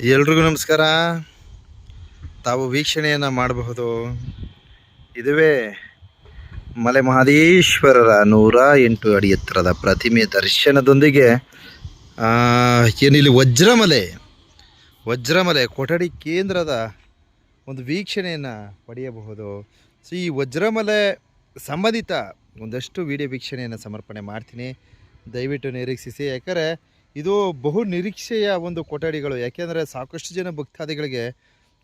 ಎಲ್ರಿಗೂ ನಮಸ್ಕಾರ. ತಾವು ವೀಕ್ಷಣೆಯನ್ನು ಮಾಡಬಹುದು. ಇದುವೇ ಮಲೆ ಮಹದೇಶ್ವರರ ನೂರ ಎಂಟು ಅಡಿ ಎತ್ತರದ ಪ್ರತಿಮೆ ದರ್ಶನದೊಂದಿಗೆ ಏನಿಲ್ಲಿ ವಜ್ರಮಲೆ ವಜ್ರಮಲೆ ಕೊಠಡಿ ಕೇಂದ್ರದ ಒಂದು ವೀಕ್ಷಣೆಯನ್ನು ಪಡೆಯಬಹುದು. ಸೊ, ಈ ವಜ್ರಮಲೆ ಸಂಬಂಧಿತ ಒಂದಷ್ಟು ವಿಡಿಯೋ ವೀಕ್ಷಣೆಯನ್ನು ಸಮರ್ಪಣೆ ಮಾಡ್ತೀನಿ. ದಯವಿಟ್ಟು ನಿರೀಕ್ಷಿಸಿ. ಯಾಕಂದರೆ ಇದು ಬಹು ನಿರೀಕ್ಷೆಯ ಒಂದು ಕೊಠಡಿಗಳು. ಯಾಕೆಂದರೆ ಸಾಕಷ್ಟು ಜನ ಭಕ್ತಾದಿಗಳಿಗೆ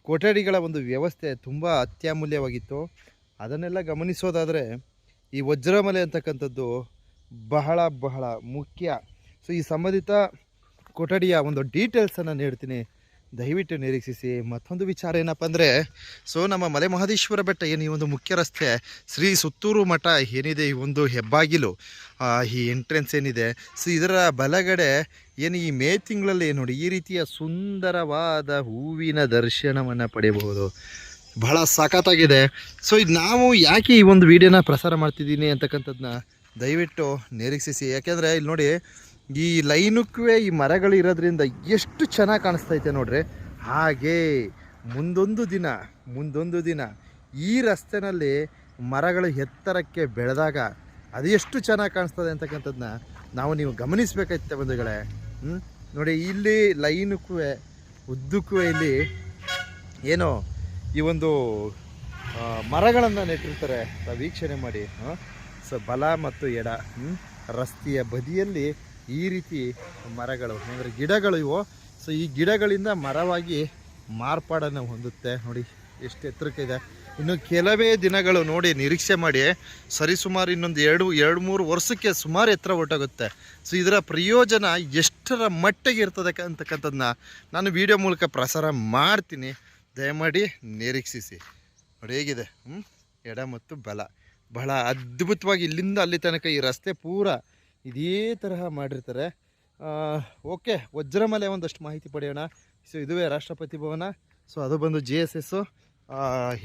ಕೊಠಡಿಗಳ ಒಂದು ವ್ಯವಸ್ಥೆ ತುಂಬ ಅತ್ಯಮೂಲ್ಯವಾಗಿತ್ತು. ಅದನ್ನೆಲ್ಲ ಗಮನಿಸೋದಾದರೆ ಈ ವಜ್ರಮಲೆ ಅಂತಕ್ಕಂಥದ್ದು ಬಹಳ ಬಹಳ ಮುಖ್ಯ. ಸೊ ಈ ಸಂಬಂಧಿತ ಕೊಠಡಿಯ ಒಂದು ಡೀಟೇಲ್ಸನ್ನು ನೀಡ್ತೀನಿ. ದಯವಿಟ್ಟು ನಿರೀಕ್ಷಿಸಿ. ಮತ್ತೊಂದು ವಿಚಾರ ಏನಪ್ಪ ಅಂದರೆ, ಸೊ ನಮ್ಮ ಮಲೆ ಮಹದೇಶ್ವರ ಬೆಟ್ಟ ಏನು ಈ ಒಂದು ಮುಖ್ಯ ರಸ್ತೆ, ಶ್ರೀ ಸುತ್ತೂರು ಮಠ ಏನಿದೆ ಈ ಒಂದು ಹೆಬ್ಬಾಗಿಲು ಈ ಎಂಟ್ರೆನ್ಸ್ ಏನಿದೆ, ಸೊ ಇದರ ಬಲಗಡೆ ಏನು ಈ ಮೇ ತಿಂಗಳಲ್ಲಿ ನೋಡಿ ಈ ರೀತಿಯ ಸುಂದರವಾದ ಹೂವಿನ ದರ್ಶನವನ್ನು ಪಡೆಯಬಹುದು. ಬಹಳ ಸಖತ್ತಾಗಿದೆ ಸೊ ಇದು ನಾವು ಯಾಕೆ ಈ ಒಂದು ವಿಡಿಯೋನ ಪ್ರಸಾರ ಮಾಡ್ತಿದ್ದೀನಿ ಅಂತಕ್ಕಂಥದ್ದನ್ನ ದಯವಿಟ್ಟು ನಿರೀಕ್ಷಿಸಿ. ಯಾಕೆಂದರೆ ಇಲ್ಲಿ ನೋಡಿ ಈ ಲೈನಕ್ಕೂ ಈ ಮರಗಳು ಇರೋದ್ರಿಂದ ಎಷ್ಟು ಚೆನ್ನಾಗಿ ಕಾಣಿಸ್ತೈತೆ ನೋಡ್ರಿ. ಹಾಗೆ ಮುಂದೊಂದು ದಿನ ಮುಂದೊಂದು ದಿನ ಈ ರಸ್ತೆನಲ್ಲಿ ಮರಗಳು ಎತ್ತರಕ್ಕೆ ಬೆಳೆದಾಗ ಅದು ಎಷ್ಟು ಚೆನ್ನಾಗಿ ಕಾಣಿಸ್ತದೆ ಅಂತಕ್ಕಂಥದ್ದನ್ನ ನಾವು ನೀವು ಗಮನಿಸಬೇಕಾಯ್ತೆ ಬಂಧುಗಳೇ. ಹ್ಞೂ ನೋಡಿ, ಇಲ್ಲಿ ಲೈನಕ್ಕೂ ಉದ್ದಕ್ಕೂ ಇಲ್ಲಿ ಏನು ಈ ಒಂದು ಮರಗಳನ್ನು ನೆಟ್ಟಿರ್ತಾರೆ. ವೀಕ್ಷಣೆ ಮಾಡಿ ಸೊ, ಬಲ ಮತ್ತು ಎಡ? ರಸ್ತೆಯ ಬದಿಯಲ್ಲಿ ಈ ರೀತಿ ಮರಗಳು, ಅಂದರೆ ಗಿಡಗಳು ಇವು. ಸೊ ಈ ಗಿಡಗಳಿಂದ ಮರವಾಗಿ ಮಾರ್ಪಾಡನ್ನು ಹೊಂದುತ್ತೆ. ನೋಡಿ, ಎಷ್ಟು ಎತ್ತರಕ್ಕಿದೆ ಇನ್ನು ಕೆಲವೇ ದಿನಗಳು ನೋಡಿ, ನಿರೀಕ್ಷೆ ಮಾಡಿ. ಸರಿಸುಮಾರು ಇನ್ನೊಂದು ಎರಡು ಎರಡು, ಮೂರು ವರ್ಷಕ್ಕೆ ಸುಮಾರು ಎತ್ತರ ಹೊರಟೋಗುತ್ತೆ. ಸೊ ಇದರ ಪ್ರಯೋಜನ ಎಷ್ಟರ ಮಟ್ಟಿಗೆ ಇರ್ತದೆ ಅಂತಕ್ಕಂಥದ್ದನ್ನ ನಾನು ವಿಡಿಯೋ ಮೂಲಕ ಪ್ರಸಾರ ಮಾಡ್ತೀನಿ. ದಯಮಾಡಿ ನಿರೀಕ್ಷಿಸಿ. ನೋಡಿ, ಹೇಗಿದೆ? ಹ್ಞೂ ಎಡ ಮತ್ತು ಬಲ. ಬಹಳ ಅದ್ಭುತವಾಗಿ ಇಲ್ಲಿಂದ ಅಲ್ಲಿ ತನಕ ಈ ರಸ್ತೆ ಪೂರ ಇದೇ ತರಹ ಮಾಡಿರ್ತಾರೆ. ಓಕೆ, ವಜ್ರಮಲೆ ಒಂದಷ್ಟು ಮಾಹಿತಿ ಪಡೆಯೋಣ. ಸೊ ಇದುವೇ ರಾಷ್ಟ್ರಪತಿ ಭವನ. ಸೊ ಅದು ಬಂದು ಜಿ ಎಸ್ ಎಸ್ಸು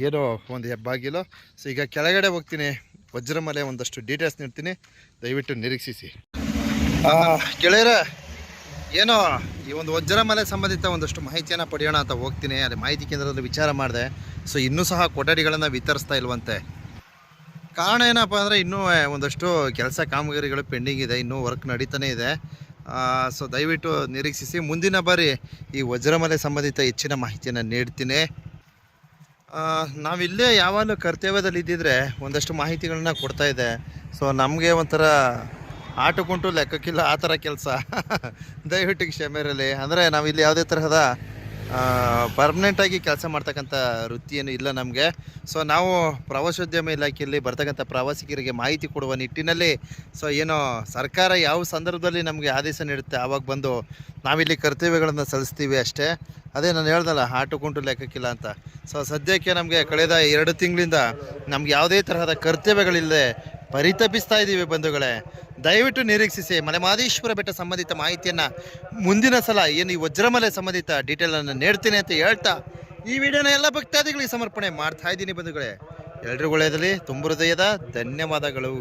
ಏನೋ ಒಂದು ಹೆಬ್ಬಾಗಿಲು. ಸೊ ಈಗ ಕೆಳಗಡೆ ಹೋಗ್ತೀನಿ. ವಜ್ರಮಲೆ ಒಂದಷ್ಟು ಡೀಟೇಲ್ಸ್ ನೀಡ್ತೀನಿ. ದಯವಿಟ್ಟು ನಿರೀಕ್ಷಿಸಿ. ಗೆಳೆಯರೇ, ಏನೋ ಈ ಒಂದು ವಜ್ರಮಲೆ ಸಂಬಂಧಿತ ಒಂದಷ್ಟು ಮಾಹಿತಿಯನ್ನು ಪಡೆಯೋಣ ಅಂತ ಹೋಗ್ತೀನಿ. ಅಲ್ಲಿ ಮಾಹಿತಿ ಕೇಂದ್ರದಲ್ಲಿ ವಿಚಾರ ಮಾಡಿದೆ. ಸೊ ಇನ್ನೂ ಸಹ ಕೊಠಡಿಗಳನ್ನು ವಿತರಿಸ್ತಾ ಇಲ್ವಂತೆ. ಕಾರಣ ಏನಪ್ಪ ಅಂದರೆ ಇನ್ನೂ ಒಂದಷ್ಟು ಕೆಲಸ ಕಾಮಗಾರಿಗಳು ಪೆಂಡಿಂಗ್ ಇದೆ, ಇನ್ನೂ ವರ್ಕ್ ನಡೀತಾನೆ ಇದೆ. ಸೊ ದಯವಿಟ್ಟು ನಿರೀಕ್ಷಿಸಿ, ಮುಂದಿನ ಬಾರಿ ಈ ವಜ್ರಮಲೆ ಸಂಬಂಧಿತ ಹೆಚ್ಚಿನ ಮಾಹಿತಿಯನ್ನು ನೀಡ್ತೀನಿ. ನಾವಿಲ್ಲೇ ಯಾವಾಗಲೂ ಕರ್ತವ್ಯದಲ್ಲಿ ಇದ್ದಿದ್ರೆ ಒಂದಷ್ಟು ಮಾಹಿತಿಗಳನ್ನ ಕೊಡ್ತಾ ಇದೆ ಸೊ ನಮಗೆ ಒಂಥರ ಆಟಕ್ಕುಂಟು ಲೆಕ್ಕಕ್ಕಿಲ್ಲ, ಆ ಥರ ಕೆಲಸ. ದಯವಿಟ್ಟು ಕ್ಷಮೆ ಇರಲಿ ಅಂದರೆ ನಾವಿಲ್ಲಿ ಯಾವುದೇ ತರಹದ ಪರ್ಮನೆಂಟಾಗಿ ಕೆಲಸ ಮಾಡ್ತಕ್ಕಂಥ ವೃತ್ತಿ ಏನು ಇಲ್ಲ ನಮಗೆ. ಸೊ ನಾವು ಪ್ರವಾಸೋದ್ಯಮ ಇಲಾಖೆಯಲ್ಲಿ ಬರ್ತಕ್ಕಂಥ ಪ್ರವಾಸಿಗರಿಗೆ ಮಾಹಿತಿ ಕೊಡುವ ನಿಟ್ಟಿನಲ್ಲಿ ಸೊ ಏನೋ ಸರ್ಕಾರ ಯಾವ ಸಂದರ್ಭದಲ್ಲಿ ನಮಗೆ ಆದೇಶ ನೀಡುತ್ತೆ, ಆವಾಗ ಬಂದು ನಾವಿಲ್ಲಿ ಕರ್ತವ್ಯಗಳನ್ನು ಸಲ್ಲಿಸ್ತೀವಿ ಅಷ್ಟೇ. ಅದೇ ನಾನು ಹೇಳ್ದಲ್ಲ ಆಟು ಕುಂಟು ಲೆಕ್ಕಕ್ಕಿಲ್ಲ ಅಂತ. ಸೊ ಸದ್ಯಕ್ಕೆ ನಮಗೆ ಕಳೆದ ಎರಡು ತಿಂಗಳಿಂದ ನಮ್ಗೆ ಯಾವುದೇ ತರಹದ ಕರ್ತವ್ಯಗಳಿಲ್ಲದೆ ಪರಿತಪಿಸ್ತಾ ಇದ್ದೀವಿ ಬಂಧುಗಳೇ. ದಯವಿಟ್ಟು ನಿರೀಕ್ಷಿಸಿ, ಮಲೆಮಾದೇಶ್ವರ ಬೆಟ್ಟ ಸಂಬಂಧಿತ ಮಾಹಿತಿಯನ್ನು ಮುಂದಿನ ಸಲ ಏನು ಈ ವಜ್ರಮಲೆ ಸಂಬಂಧಿತ ಡೀಟೇಲನ್ನು ನೀಡ್ತೀನಿ ಅಂತ ಹೇಳ್ತಾ ಈ ವಿಡಿಯೋನ ಎಲ್ಲ ಭಕ್ತಾದಿಗಳಿಗೆ ಸಮರ್ಪಣೆ ಮಾಡ್ತಾ ಇದ್ದೀನಿ ಬಂಧುಗಳೇ. ಎಲ್ರಿಗೂ ಒಳ್ಳೆಯದಲ್ಲಿ ತುಂಬ ಹೃದಯದ ಧನ್ಯವಾದಗಳು.